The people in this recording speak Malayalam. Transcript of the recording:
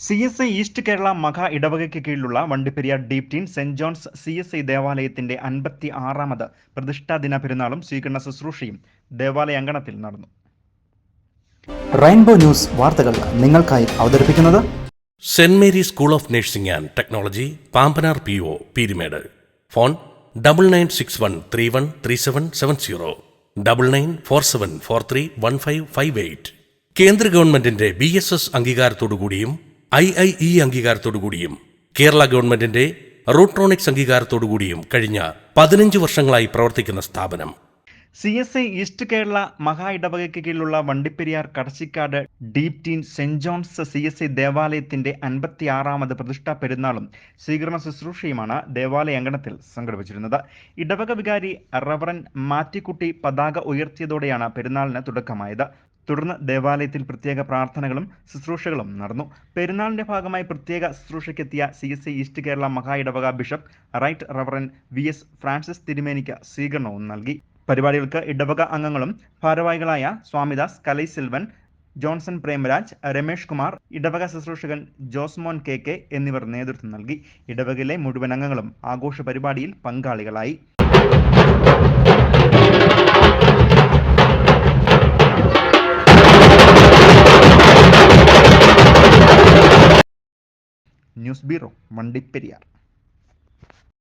C S I East Kerala മഹാ ഇടവകയ്ക്ക് കീഴിലുള്ള വണ്ടിപ്പെരിയാർ ഡീപ് ടീൻ saint John's C S I ദേവാലയത്തിന്റെ അൻപത്തി ആറാമത് പ്രതിഷ്ഠാ ദിന പെരുന്നാളും സ്വീകരണ ശുശ്രൂഷയും ദേവാലയ അങ്കണത്തിൽ നടന്നു. റെയിൻബോ ന്യൂസ് വാർത്തകൾ നിങ്ങൾക്കായി അവതരിപ്പിക്കുന്നത് saint Mary school of nursing and technology Pambanar P O Peermade. Phone double nine six one three one three seven seven zero double nine four seven four three one five five eight. കേന്ദ്ര ഗവൺമെന്റിന്റെ ബി എസ് എസ് അംഗീകാരത്തോടുകൂടിയും ഐ ഐ ഇ അംഗീകാരത്തോടുകൂടിയും കേരള ഗവൺമെന്റിന്റെ റൂട്രോണിക്സ് അംഗീകാരത്തോടുകൂടിയും കഴിഞ്ഞ പതിനഞ്ച് വർഷങ്ങളായി പ്രവർത്തിക്കുന്ന സ്ഥാപനം. C S I East Kerala മഹാ ഇടവകയ്ക്ക് കീഴിലുള്ള വണ്ടിപ്പെരിയാർ കടച്ചിക്കാട് ഡീപ് ടീൻ saint John's C S I ദേവാലയത്തിന്റെ അൻപത്തി ആറാമത് പ്രതിഷ്ഠാ പെരുന്നാളും സ്വീകരണ ശുശ്രൂഷയുമാണ് ദേവാലയ അങ്കണത്തിൽ സംഘടിപ്പിച്ചിരുന്നത്. ഇടവക വികാരി റവറൻ മാറ്റിക്കുട്ടി പതാക ഉയർത്തിയതോടെയാണ് പെരുന്നാളിന് തുടക്കമായത്. തുടർന്ന് ദേവാലയത്തിൽ പ്രത്യേക പ്രാർത്ഥനകളും ശുശ്രൂഷകളും നടന്നു. പെരുന്നാളിന്റെ ഭാഗമായി പ്രത്യേക ശുശ്രൂഷയ്ക്കെത്തിയ സി എസ് ഈസ്റ്റ് കേരള മഹാ ഇടവക bishop right reverend V S Francis തിരുമേനിക്ക് സ്വീകരണവും നൽകി. പരിപാടികൾക്ക് ഇടവക അംഗങ്ങളും ഭാരവാഹികളായ സ്വാമിദാസ് കലൈ സിൽവൻ ജോൺസൺ പ്രേമരാജ് രമേഷ് കുമാർ ഇടവക ശുശ്രൂഷകൻ ജോസ്മോൻ കെ കെ എന്നിവർ നേതൃത്വം നൽകി. ഇടവകയിലെ മുഴുവൻ അംഗങ്ങളും ആഘോഷ പരിപാടിയിൽ പങ്കാളികളായി. News bureau Vandiperiyar